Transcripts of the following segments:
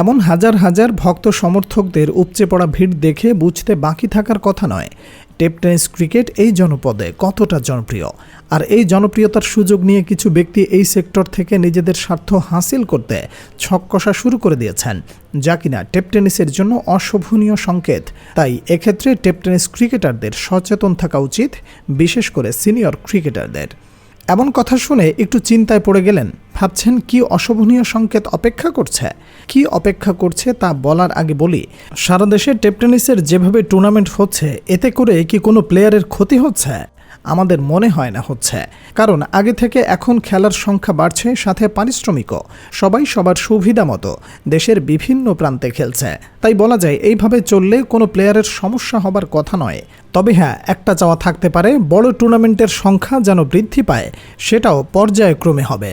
এমন হাজার হাজার ভক্ত সমর্থকদের উপচে পড়া ভিড় দেখে বুঝতে বাকি থাকার কথা নয়। টেপ টেনিস ক্রিকেট এই জনপদে কতটা জনপ্রিয়? আর এই জনপ্রিয়তার সুযোগ নিয়ে কিছু ব্যক্তি এই সেক্টর থেকে নিজেদের স্বার্থ হাসিল করতে ছক কষা শুরু করে দিয়েছেন। যা কিনা টেপ টেনিসের জন্য অশোভনীয় সংকেত। তাই এক্ষেত্রে টেপ টেনিস ক্রিকেটারদের সচেতন থাকা উচিত, বিশেষ করে সিনিয়র ক্রিকেটারদের। এমন কথা শুনে একটু চিন্তায় পড়ে গেলেন। ভাবছেন, কি অশোভনীয় সংকেত অপেক্ষা করছে? কি অপেক্ষা করছে তা বলার আগে বলি, সারা দেশে টেপ টেনিসের যেভাবে টুর্নামেন্ট হচ্ছে, এতে করে কি কোনো প্লেয়ারের ক্ষতি হচ্ছে? আমাদের মনে হয় না হচ্ছে। কারণ আগে থেকে এখন খেলার সংখ্যা বাড়ছে, সাথে পারিশ্রমিকও। সবাই সবার সুবিধা মতো। দেশের বিভিন্ন প্রান্তে খেলছে। তাই বলা যায়, এইভাবে চললে কোনো প্লেয়ারের সমস্যা হবার কথা নয়। তবে হ্যাঁ একটা চাওয়া থাকতে পারে, বড় টুর্নামেন্টের সংখ্যা যেন বৃদ্ধি পায়, সেটাও পর্যায়ক্রমে হবে।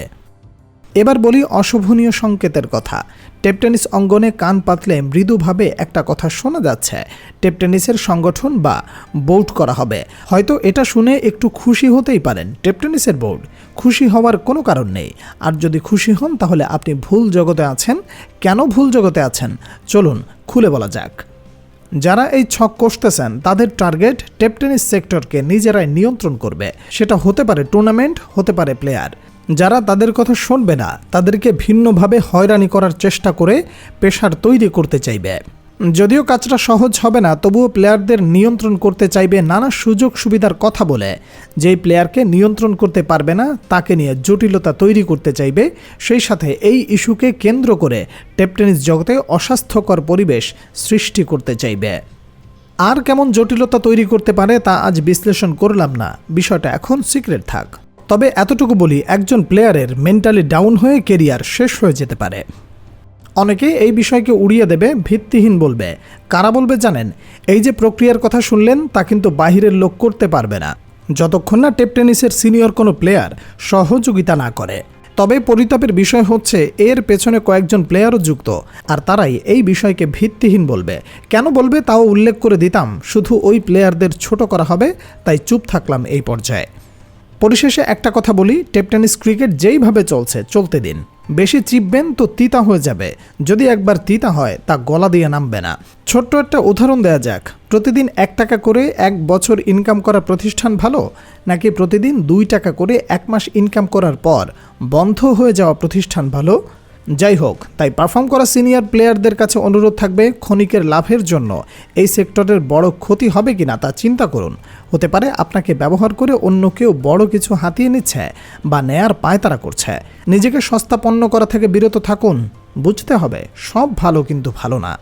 এবার বলি অশোভনীয় সংকেতের কথা। টেপ টেনিস অঙ্গনে কান পাতলে মৃদুভাবে একটা কথা শোনা যাচ্ছে। টেপ টেনিসের সংগঠন বা বোর্ড করা হবে। হয়তো এটা শুনে একটু খুশি হতেই পারেন টেপটেনিসের বোর্ড খুশি হওয়ার কোনো কারণ নেই। আর যদি খুশি হন, তাহলে আপনি ভুল জগতে আছেন। কেন ভুল জগতে আছেন? চলুন খুলে বলা যাক। যারা এই ছক কষতেছেন, তাদের টার্গেট টেপ টেনিস সেক্টরকে নিজেরাই নিয়ন্ত্রণ করবে। সেটা হতে পারে টুর্নামেন্ট, হতে পারে প্লেয়ার। যারা তাদের কথা শুনবে না, তাদেরকে ভিন্নভাবে হয়রানি করার চেষ্টা করে পেশার তৈরি করতে চাইবে। যদিও কাজটা সহজ হবে না, তবুও প্লেয়ারদের নিয়ন্ত্রণ করতে চাইবে নানা সুযোগ সুবিধার কথা বলে। যেই প্লেয়ারকে নিয়ন্ত্রণ করতে পারবে না, তাকে নিয়ে জটিলতা তৈরি করতে চাইবে। সেই সাথে এই ইস্যুকে কেন্দ্র করে টেপটেনিস জগতে অস্বাস্থ্যকর পরিবেশ সৃষ্টি করতে চাইবে। আর কেমন জটিলতা তৈরি করতে পারে তা আজ বিশ্লেষণ করলাম না। বিষয়টা এখন সিক্রেট থাক। তবে এতটুকু বলি, একজন প্লেয়ারের মেন্টালি ডাউন হয়ে কেরিয়ার শেষ হয়ে যেতে পারে। অনেকে এই বিষয়কে উড়িয়ে দেবে, ভিত্তিহীন বলবে। কারা বলবে জানেন? এই যে প্রক্রিয়ার কথা শুনলেন, তা কিন্তু বাহিরের লোক করতে পারবে না। যতক্ষণ না টেপ টেনিসের সিনিয়র কোনো প্লেয়ার সহযোগিতা না করে। তবে পরিতাপের বিষয় হচ্ছে, এর পেছনে কয়েকজন প্লেয়ারও যুক্ত, আর তারাই এই বিষয়কে ভিত্তিহীন বলবে। কেন বলবে তাও উল্লেখ করে দিতাম, শুধু ওই প্লেয়ারদের ছোট করা হবে, তাই চুপ থাকলাম এই পর্যায়ে। পরিশেষে একটা কথা বলি, টেপ টেনিস ক্রিকেট যেইভাবে চলছে, চলতে দিন। বেশি চিপবেন তো তিতা হয়ে যাবে। যদি একবার তিতা হয়, তা গলা দিয়ে নামবে না। ছোট্ট একটা উদাহরণ দেয়া যাক। প্রতিদিন এক টাকা করে এক বছর ইনকাম করা প্রতিষ্ঠান ভালো, নাকি প্রতিদিন দুই টাকা করে এক মাস ইনকাম করার পর বন্ধ হয়ে যাওয়া প্রতিষ্ঠান ভালো? যাই হোক, তাই পারফর্ম করা সিনিয়র প্লেয়ারদের কাছে অনুরোধ থাকবে ক্ষণিকের লাভের জন্য। এই সেক্টরের বড় ক্ষতি হবে কি না তা চিন্তা করুন। হতে পারে আপনাকে ব্যবহার করে অন্য কেউ বড় কিছু হাতিয়ে নিচ্ছে বা নেয়ার পায়তারা করছে। নিজেকে সস্তা পণ্য করা থেকে বিরত থাকুন। বুঝতে হবে, সব ভালো কিন্তু ভালো না।